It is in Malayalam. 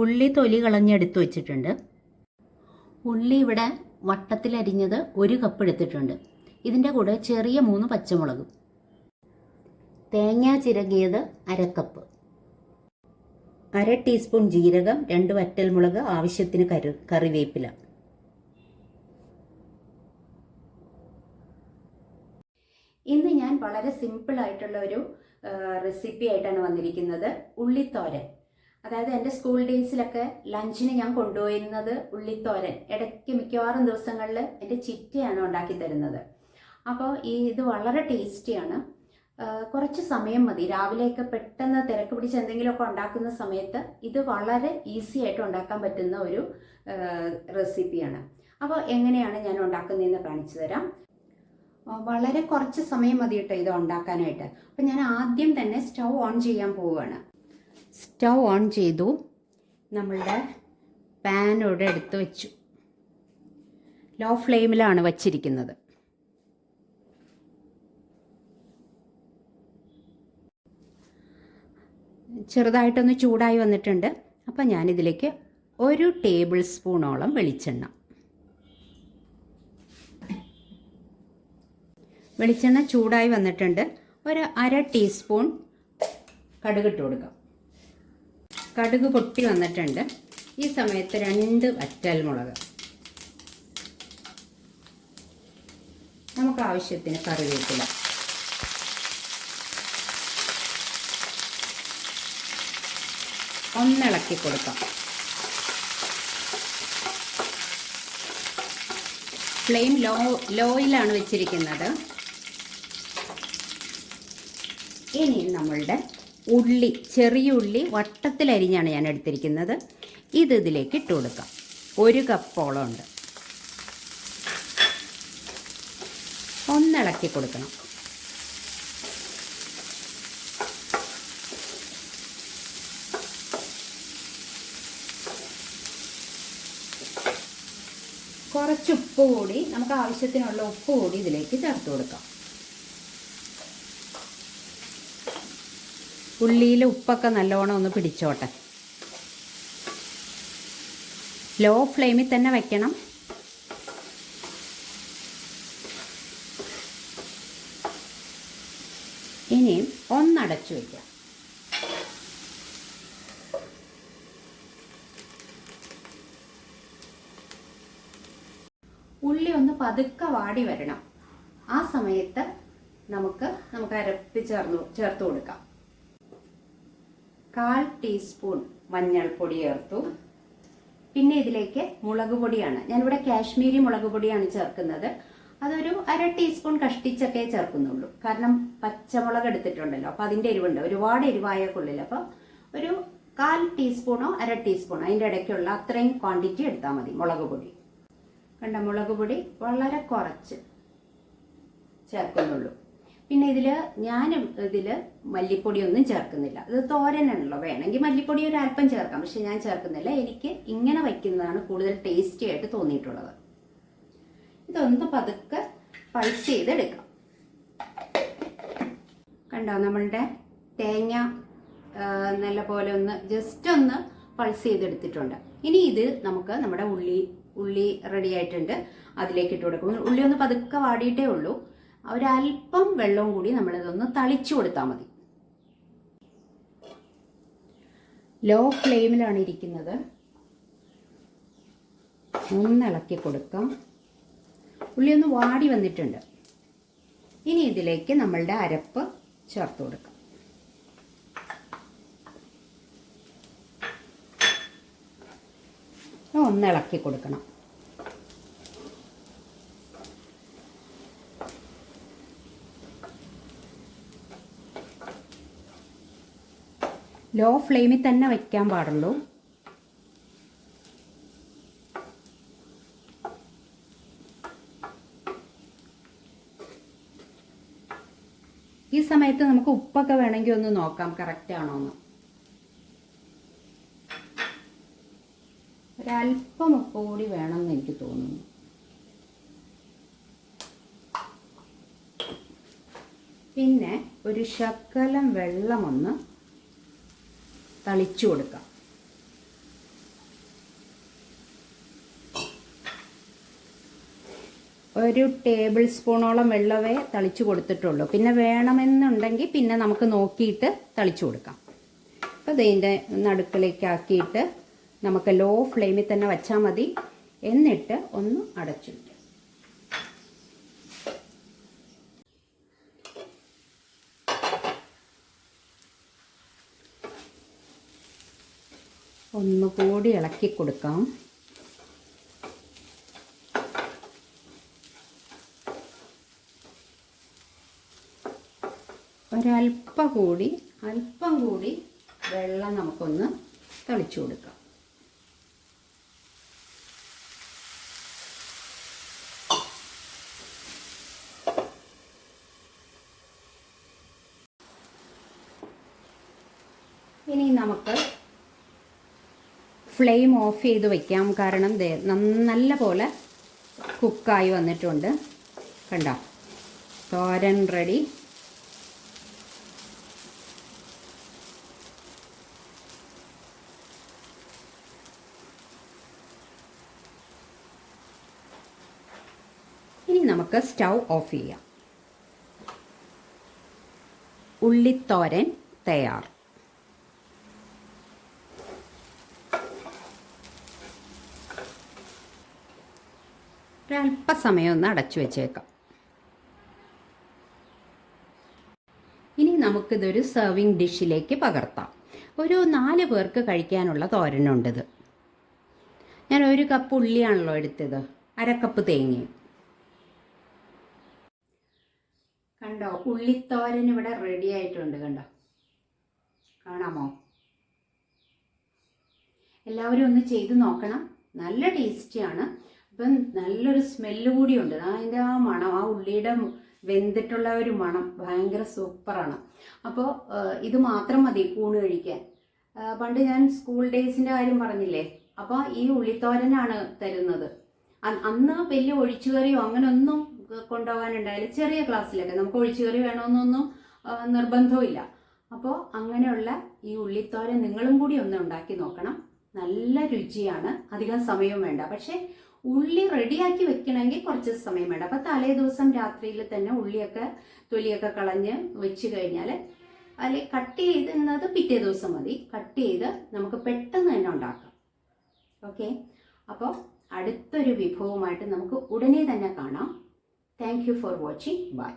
ഉള്ളി തൊലി കളഞ്ഞെടുത്ത് വെച്ചിട്ടുണ്ട്. ഉള്ളി ഇവിടെ വട്ടത്തിലരിഞ്ഞത് ഒരു കപ്പ് എടുത്തിട്ടുണ്ട്. ഇതിന്റെ കൂടെ ചെറിയ മൂന്ന് പച്ചമുളകും. തേങ്ങ ചിരകിയത് അരക്കപ്പ് അര ടീസ്പൂൺ ജീരകം രണ്ട് വറ്റൽമുളക് ആവശ്യത്തിന് കരു കറിവേപ്പില. ഇന്ന് ഞാൻ വളരെ സിമ്പിളായിട്ടുള്ള ഒരു റെസിപ്പി ആയിട്ടാണ് വന്നിരിക്കുന്നത്. ഉള്ളിത്തോരൻ. അതായത് എന്റെ സ്കൂൾ ഡേയ്സിലൊക്കെ ലഞ്ചിന് ഞാൻ കൊണ്ടുപോയിരുന്നത് ഉള്ളിത്തോരൻ. ഇടയ്ക്ക് മിക്കവാറും ദിവസങ്ങളിൽ എന്റെ ചിറ്റയാണ് ഉണ്ടാക്കി തരുന്നത്. അപ്പോൾ ഈ ഇത് വളരെ ടേസ്റ്റിയാണ് കുറച്ച് സമയം മതി. രാവിലെയൊക്കെ പെട്ടെന്ന് തിരക്ക് പിടിച്ച് എന്തെങ്കിലുമൊക്കെ ഉണ്ടാക്കുന്ന സമയത്ത് ഇത് വളരെ ഈസി ആയിട്ട് ഉണ്ടാക്കാൻ പറ്റുന്ന ഒരു റെസിപ്പിയാണ് അപ്പോൾ എങ്ങനെയാണ് ഞാൻ ഉണ്ടാക്കുന്നതെന്ന് കാണിച്ചു തരാം. വളരെ കുറച്ച് സമയം മതി കേട്ടോ ഇത് ഉണ്ടാക്കാനായിട്ട്. അപ്പം ഞാൻ ആദ്യം തന്നെ സ്റ്റൗ ഓൺ ചെയ്യാൻ പോവുകയാണ്. സ്റ്റൗ ഓൺ ചെയ്തു. നമ്മളുടെ പാൻ ഇവിടെ എടുത്ത് വെച്ചു. ലോ ഫ്ലെയിമിലാണ് വച്ചിരിക്കുന്നത്. ചെറുതായിട്ടൊന്ന് ചൂടായി വന്നിട്ടുണ്ട്. അപ്പം ഞാനിതിലേക്ക് ഒരു ടേബിൾ സ്പൂണോളം വെളിച്ചെണ്ണ. വെളിച്ചെണ്ണ ചൂടായി വന്നിട്ടുണ്ട്. ഒരു അര ടീസ്പൂൺ കടുകിട്ട് കൊടുക്കാം. കടുക് പൊട്ടി വന്നിട്ടുണ്ട്. ഈ സമയത്ത് രണ്ട് വറ്റൽമുളക് നമുക്ക് ആവശ്യത്തിന് കറിവേപ്പില. ഒന്നിളക്കി കൊടുക്കാം. ഫ്ലെയിം ലോ ലോയിലാണ് വെച്ചിരിക്കുന്നത്. ഇനി നമ്മളുടെ ഉള്ളി ചെറിയ ഉള്ളി വട്ടത്തിലരിഞ്ഞാണ് ഞാൻ എടുത്തിരിക്കുന്നത്. ഇത് ഇതിലേക്ക് ഇട്ട് കൊടുക്കാം. ഒരു കപ്പോളം ഉണ്ട്. ഒന്നിളക്കി കൊടുക്കണം. കുറച്ച് ഉപ്പ് കൂടി നമുക്ക് ആവശ്യത്തിനുള്ള ഉപ്പ് കൂടി ഇതിലേക്ക് ചേർത്ത് കൊടുക്കാം. ഉള്ളിയിൽ ഉപ്പൊക്കെ നല്ലോണം ഒന്ന് പിടിച്ചോട്ടെ. ലോ ഫ്ലെയിമിൽ തന്നെ വയ്ക്കണം ഇനിയും ഒന്നടച്ചു വയ്ക്കാം ഉള്ളി ഒന്ന് പതുക്കെ വാടി വരണം. ആ സമയത്ത് നമുക്ക് നമുക്ക് അരപ്പി ചേർന്ന് ചേർത്ത് കൊടുക്കാം. കാൽ ടീസ്പൂൺ മഞ്ഞൾപ്പൊടി ചേർത്തു. പിന്നെ ഇതിലേക്ക് മുളക് പൊടിയാണ്. ഞാനിവിടെ കാശ്മീരി മുളക് പൊടിയാണ് ചേർക്കുന്നത്. അതൊരു അര ടീസ്പൂൺ കഷ്ടിച്ചൊക്കെ ചേർക്കുന്നുള്ളൂ. കാരണം പച്ചമുളക് എടുത്തിട്ടുണ്ടല്ലോ. അപ്പോൾ അതിന്റെ എരിവുണ്ട്. ഒരുപാട് എരിവായ കൊള്ളില്ല ഒരു കാൽ ടീസ്പൂണോ അര ടീസ്പൂണോ അതിന്റെ ഇടയ്ക്കുള്ള അത്രയും ക്വാണ്ടിറ്റി എടുത്താൽ മതി മുളക് പൊടി. കണ്ട? മുളക് പൊടി വളരെ കുറച്ച് ചേർക്കുന്നുള്ളൂ. പിന്നെ ഇതിൽ ഞാനും ഇതിൽ മല്ലിപ്പൊടിയൊന്നും ചേർക്കുന്നില്ല. ഇത് തോരനാണല്ലോ. വേണമെങ്കിൽ മല്ലിപ്പൊടി ഒരു അല്പം ചേർക്കാം. പക്ഷെ ഞാൻ ചേർക്കുന്നില്ല. എനിക്ക് ഇങ്ങനെ വയ്ക്കുന്നതാണ് കൂടുതൽ ടേസ്റ്റി ആയിട്ട് തോന്നിയിട്ടുള്ളത്. ഇതൊന്ന് പതുക്കെ പൾസ് ചെയ്തെടുക്കാം. കണ്ടോ? നമ്മളുടെ തേങ്ങ നല്ല പോലെ ഒന്ന് ജസ്റ്റ് ഒന്ന് പൾസ് ചെയ്തെടുത്തിട്ടുണ്ട്. ഇനി ഇത് നമുക്ക് നമ്മുടെ ഉള്ളി ഉള്ളി റെഡി ആയിട്ടുണ്ട്. അതിലേക്ക് ഇട്ട് കൊടുക്കും. ഉള്ളി ഒന്ന് പതുക്കെ വാടിയിട്ടേ ഉള്ളൂ. ഒരല്പം വെള്ളവും കൂടി നമ്മളിതൊന്ന് തളിച്ചു കൊടുത്താൽ മതി. ലോ ഫ്ലെയിമിലാണ് ഇരിക്കുന്നത്. ഒന്നിളക്കി കൊടുക്കാം. ഉള്ളി ഒന്ന് വാടി വന്നിട്ടുണ്ട്. ഇനി ഇതിലേക്ക് നമ്മളുടെ അരപ്പ് ചേർത്ത് കൊടുക്കാം. ഒന്ന് ഇളക്കി കൊടുക്കണം. ലോ ഫ്ലെയിമിൽ തന്നെ വയ്ക്കാൻ പാടുള്ളൂ. ഈ സമയത്ത് നമുക്ക് ഉപ്പൊക്കെ വേണമെങ്കിൽ ഒന്ന് നോക്കാം കറക്റ്റ് ആണോ എന്ന്. ഒരല്പം ഉപ്പ് കൂടി വേണമെന്ന് എനിക്ക് തോന്നുന്നു. പിന്നെ ഒരു ശക്കലം വെള്ളമൊന്ന് തളിച്ചു കൊടുക്കാം. ഒരു ടേബിൾ സ്പൂണോളം വെള്ളമേ തളിച്ചു കൊടുത്തിട്ടുള്ളൂ. പിന്നെ വേണമെന്നുണ്ടെങ്കിൽ പിന്നെ നമുക്ക് നോക്കിയിട്ട് തളിച്ചു കൊടുക്കാം. അപ്പോൾ ഇതിന്റെ നടുക്കിലേക്കാക്കിയിട്ട് നമുക്ക് ലോ ഫ്ലെയിമിൽ തന്നെ വച്ചാൽ മതി. എന്നിട്ട് ഒന്ന് അടച്ചിട്ട് ഒന്നുകൂടി ഇളക്കി കൊടുക്കാം. ഒരല്പം കൂടി അല്പം കൂടി വെള്ളം നമുക്കൊന്ന് തളിച്ചു കൊടുക്കാം. ഇനി നമുക്ക് ഫ്ലെയിം ഓഫ് ചെയ്ത് വെക്കാം. കാരണം നല്ല പോലെ കുക്കായി വന്നിട്ടുണ്ട്. കണ്ട? തോരൻ റെഡി. ഇനി നമുക്ക് സ്റ്റൗ ഓഫ് ചെയ്യാം. ഉള്ളിത്തോരൻ തയ്യാർ. ഒരല്പസമയം ഒന്ന് അടച്ചു വെച്ചേക്കാം. ഇനി നമുക്കിതൊരു സെർവിങ് ഡിഷിലേക്ക് പകർത്താം. ഒരു നാല് പേർക്ക് കഴിക്കാനുള്ള തോരനുണ്ടിത്. ഞാൻ ഒരു കപ്പ് ഉള്ളിയാണല്ലോ എടുത്തത്. അരക്കപ്പ് തേങ്ങയും. കണ്ടോ ഉള്ളിത്തോരൻ ഇവിടെ റെഡി ആയിട്ടുണ്ട് കണ്ടോ? കാണാമോ? എല്ലാവരും ഒന്ന് ചെയ്ത് നോക്കണം. നല്ല ടേസ്റ്റിയാണ് അപ്പം നല്ലൊരു സ്മെല്ല് കൂടിയുണ്ട്. അതിന്റെ ആ മണം ആ ഉള്ളിയുടെ വെന്തിട്ടുള്ള ഒരു മണം ഭയങ്കര സൂപ്പറാണ്. അപ്പോൾ ഇത് മാത്രം മതി കൂണ് കഴിക്കാൻ. പണ്ട് ഞാൻ സ്കൂൾ ഡേയ്സിന്റെ കാര്യം പറഞ്ഞില്ലേ? അപ്പോൾ ഈ ഉള്ളിത്തോരനാണ് തരുന്നത്. അന്ന് വലിയ അങ്ങനെ ഒന്നും കൊണ്ടുപോകാനുണ്ടായില്ല. ചെറിയ ക്ലാസ്സിലൊക്കെ നമുക്ക് ഒഴിച്ചുകറി വേണമെന്നൊന്നും നിർബന്ധവും അപ്പോൾ അങ്ങനെയുള്ള ഈ ഉള്ളിത്തോരൻ നിങ്ങളും കൂടി ഒന്ന് ഉണ്ടാക്കി നോക്കണം. നല്ല രുചിയാണ്. അധികം സമയവും വേണ്ട. പക്ഷേ ഉള്ളി റെഡിയാക്കി വെക്കണമെങ്കിൽ കുറച്ച് സമയം വേണം. അപ്പം തലേ ദിവസം രാത്രിയിൽ തന്നെ ഉള്ളിയൊക്കെ തൊലിയൊക്കെ കളഞ്ഞ് വെച്ച് കഴിഞ്ഞാൽ അതിൽ കട്ട് ചെയ്യുന്നത് പിറ്റേ ദിവസം മതി. കട്ട് ചെയ്ത് നമുക്ക് പെട്ടെന്ന് തന്നെ ഉണ്ടാക്കാം. ഓക്കെ? അപ്പോൾ അടുത്തൊരു വിഭവമായിട്ട് നമുക്ക് ഉടനെ തന്നെ കാണാം. Thank for watching bye